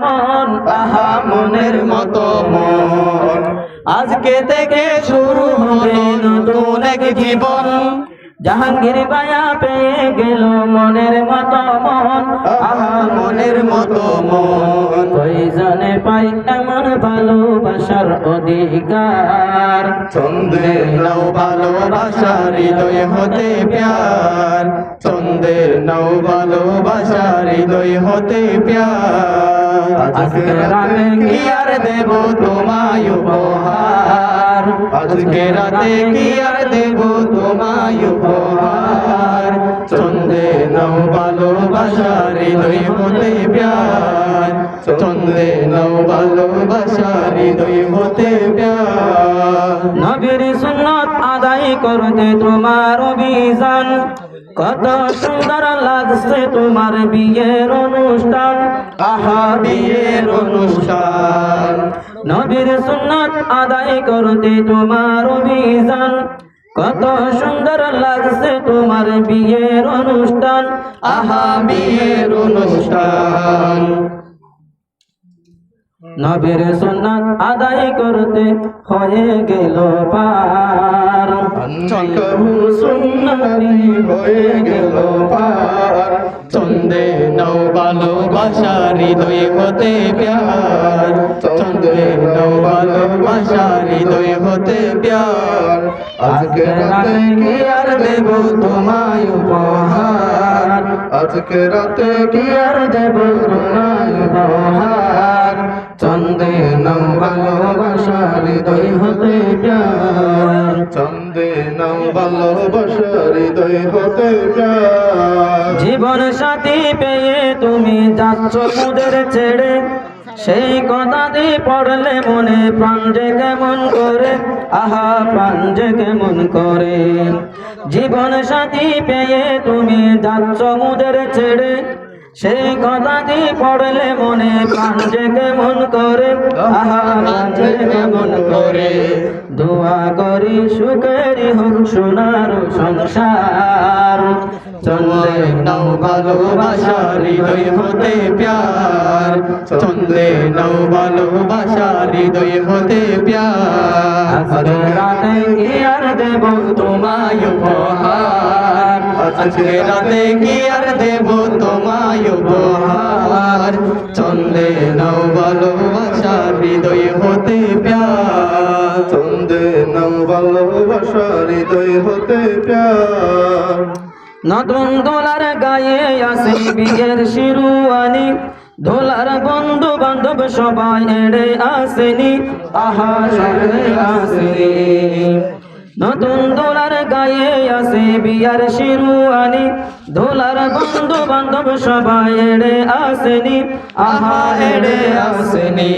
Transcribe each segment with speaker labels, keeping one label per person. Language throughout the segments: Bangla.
Speaker 1: মন আহা মনের মতো মন। আজকে থেকে শুরু হলো নতুন এক জীবন। জাহাঙ্গীর বায়া পেয়ে গেল মনের মতো মন। আহা, মনের মতো মন। কইজনে পাই এমন ভালোবাসার অধিকার?
Speaker 2: চন্দ্রে নৌ ভালোবাসা হৃদয় হতে প্যার। চন্দ্রে নৌ ভালোবাসা হৃদয় হতে প্যার।
Speaker 1: আজকে কি আর দেব তোমায় উপহার?
Speaker 2: আজকে রাতে কি আর দেব তোমায় উপহার? চন্দ্রে নৌ ভালোবাসা হৃদয় হতে প্যার। চন্দ্রে নৌ ভালোবাসা হৃদয় হতে প্যার।
Speaker 1: নবীর সুন্নত আদায় করতে তোমার অভিযান। কত সুন্দর লাগছে তোমার বিয়ের অনুষ্ঠান। আহা, বিয়ের অনুষ্ঠান। নবীর সুন্নত আদায় করতে তোমার অভিযান। কত সুন্দর লাগছে তোমার বিয়ের অনুষ্ঠান। আহা, বিয়ের অনুষ্ঠান। নবীর সুন্নাত আদায় করতে হয়ে গেল পার।
Speaker 2: কবু সুন্নতি হয়ে গেল পার। চন্দে নৌ ভালোবাসা হৃদয় হতে প্যার। চন্দে নৌ ভালোবাসা হৃদয় হতে প্যার। আজকে রাতে কি আর দেব তোমায় উপহার? আজকে রাতে কি আর দেব উপহার। চন্দে নৌ ভালোবাসার দই হতে প্যার চন্দে নৌ ভালোবাসার দই হতে প্যার
Speaker 1: জীবন সাথী পেয়ে তুমি যাচ্ছ মুদের ছেড়ে। সেই কথা দিয়ে পড়লে মনে প্রাণ যে কেমন করে, আহা, প্রাণ যে কেমন করে। জীবন সাথী পেয়ে তুমি যাচ্ছ মুদের ছেড়ে, সেই কথা দিয়ে পড়লে মনে প্রাণ যে কেমন করে, আহা, প্রাণ যে কেমন করে। দোয়া করি সুখেরই হোক সোনার সংসার। চন্দে
Speaker 2: নৌ ভালোবাসা হৃদয় হতে প্যার। চন্দে নৌ ভালোবাসা হৃদয় হতে প্যার।
Speaker 1: রাতে কি আর দেব তোমায় উপহার?
Speaker 2: আজকে রাতে কি আর দেব তোমায় উপহার? চন্দে নৌ ভালোবাসা হৃদয় হতে প্যার। চন্দে নৌ ভালোবাসা হৃদয় হতে প্যার।
Speaker 1: নতুন দোলার গায়ে আসে বিয়ের শিরুয়ানি। দোলার বন্ধু বান্ধব সবাই এড়ে আসেনি আহা আসেনি। নতুন দোলার গায়ে আসে বিয়ার শিরুয়ানি। দোলার বন্ধু বান্ধব সবাই এড়ে আসেনি। আহা এড়ে আসেনি।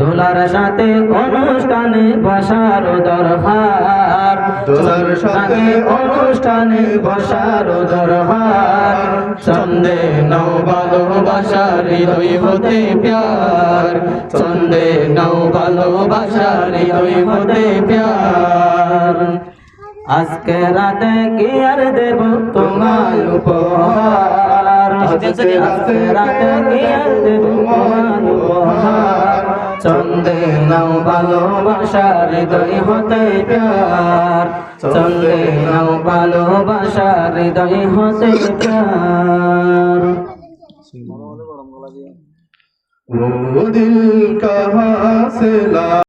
Speaker 1: দোলার সাথে অনুষ্ঠানে বসার দরবার।
Speaker 2: দোলার সাথে
Speaker 1: অনুষ্ঠানে বসার দরবার।
Speaker 2: চন্দে নৌ ভালোবাসার হৃদয় হতে প্যার। চন্দে নৌ ভালোবাসার হৃদয় হতে প্যার।
Speaker 1: আজকে রাতে কি আর দেব তোমার উপহার?
Speaker 2: আজকে
Speaker 1: রাতে কি আর দেব তোমার চন্দে নাও ভালোবাসা হৃদয় হতে প্যার চন্দে নাও ভালোবাসা হৃদয় হতে প্যার
Speaker 2: वो दिल कहाँ से ला